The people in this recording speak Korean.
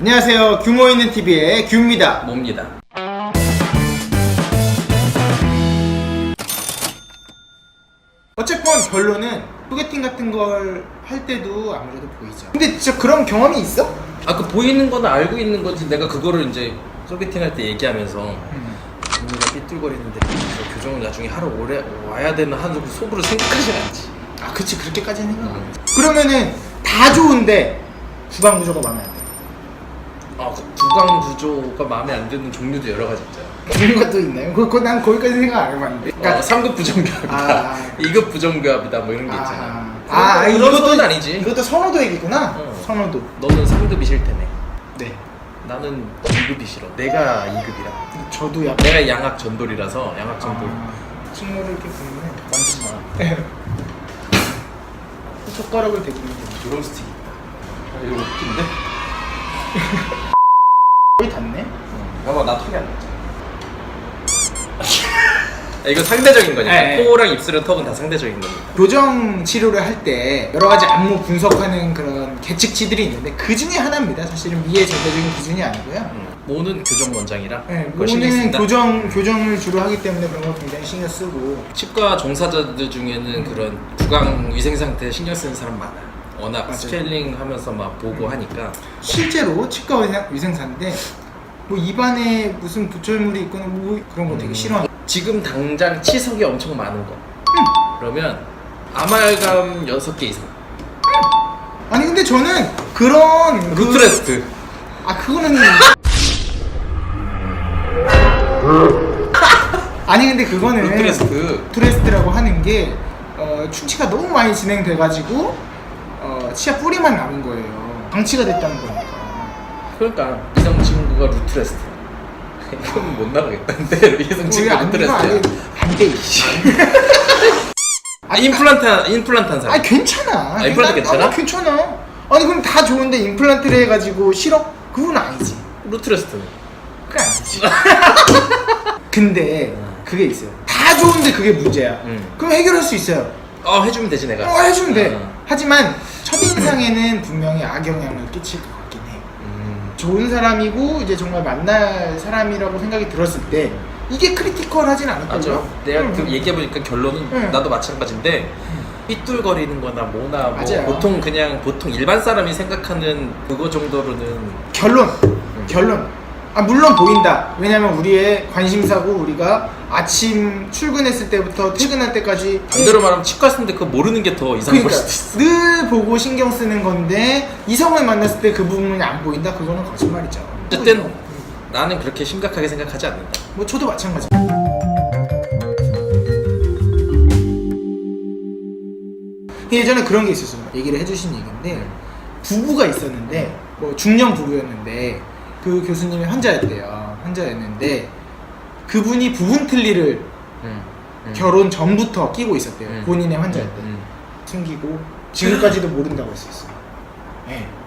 안녕하세요. 규모 있는 TV의 규입니다. 뭡니다. 어쨌건 결론은 소개팅 같은 걸 할 때도 아무래도 보이죠. 근데 진짜 그런 경험이 있어? 아그 보이는 거는 알고 있는 거지 내가 그거를 이제 소개팅 할 때 얘기하면서 음. 언니가 삐뚤거리는데 저 교정을 나중에 하러 오래 와야 되는 하는 속으로 생각하지 않지. 아, 그치 그렇게까지는 생각 안 해. 음. 그러면은 다 좋은데 구강 구조가 마음에 안. 아 그 구강 구조가 마음에 안 드는 종류도 여러 가지 있잖아. 그런 것도 있나요? 그, 그, 난 거기까지 생각 안 해봤는데. 어, 3급 부정교합이다. 아. 2급 부정교합이다. 뭐 이런 게 있잖아. 아, 아, 거- 그런 건 아니지. 이것도 선호도 얘기구나. 어. 선호도. 너는 3급이 싫다네. 네. 나는 2급이 싫어. 내가 2급이라. 저도 약간 내가 양악 전돌이라서 양악 전돌. 아, 친구를 이렇게 보면 만지지 마. 젓가락을 대고 있는 게 드럼스틱 있다. 이거 웃긴데? 거의 닿네. 봐봐 나 턱이 안 났잖아. 이거 상대적인 거니까 네, 네. 코랑 입술은 턱은 다 상대적인 겁니다. 교정 치료를 할 때 여러 가지 안무 분석하는 그런 계측치들이 있는데 그 중에 하나입니다. 사실은 미의 절대적인 기준이 아니고요. 음, 모는 교정 원장이라 네, 그걸 신경 모는 쓴다. 교정 교정을 주로 하기 때문에 그런 거 굉장히 신경 쓰고 치과 종사자들 중에는 그런 구강 위생 상태 신경 쓰는 사람 많아. 워낙 맞아요. 스케일링 하면서 막 보고 하니까 실제로 치과 위생, 위생사인데 뭐 입안에 무슨 부철물이 있거나 뭐 그런 거 되게 음. 싫어. 지금 당장 치석이 엄청 많은 거. 그러면 아말감 6개 이상. 아니 근데 저는 그런 그- 루트레스트. 아 그거는 아니 근데 그거는 루트레스트. 루트레스트라고 하는 게 어, 충치가 너무 많이 진행돼가지고 어, 치아 뿌리만 남은 거예요. 방치가 됐다는 거니까. 그러니까 이성 친구가 루트레스트. 이건 못 나가겠다는데 이성 친구 안 루트레스트야. 안돼 이씨. 아 인플란트 인플란트 한 사람. 아 괜찮아. 아, 임플란트 난- 괜찮아? 아, 괜찮아. 아니 그럼 다 좋은데 임플란트를 해가지고 싫어? 그건 아니지. 루트레스트는. 그게 아니지. 근데 그게 있어요. 다 좋은데 그게 문제야. 음. 그럼 해결할 수 있어요. 어 해주면 되지 내가. 어, 해주면 돼. 어. 하지만 첫인상에는 분명히 악영향을 끼칠 것 같긴 해. 음. 좋은 사람이고 이제 정말 만날 사람이라고 생각이 들었을 때 이게 크리티컬하진 않을 맞아. 거죠. 내가 응. 그 얘기해 보니까 결론은 응. 나도 마찬가지인데 삐뚤거리는 거나 뭐나 뭐 맞아요. 보통 그냥 보통 일반 사람이 생각하는 그거 정도로는 결론. 결론. 아 물론 보인다. 왜냐면 우리의 관심사고 우리가 아침 출근했을 때부터 퇴근할 때까지 반대로 말하면 치과 쓰는데 그거 모르는 게 더 이상한 걸 그러니까 수도 있어. 늘 보고 신경 쓰는 건데 이성을 만났을 때 그 부분이 안 보인다. 그거는 거짓말이죠. 어쨌든 나는 그렇게 심각하게 생각하지 않는다. 뭐 저도 마찬가지. 예전에 그런 게 있었어요. 얘기를 해주신 얘기인데 부부가 있었는데 뭐 중년 부부였는데 그 교수님이 환자였대요. 환자였는데 그분이 부분 틀니를 음. 음. 결혼 전부터 끼고 있었대요. 음. 본인의 환자였대. 음. 숨기고 지금까지도 모른다고 했었어요. 예.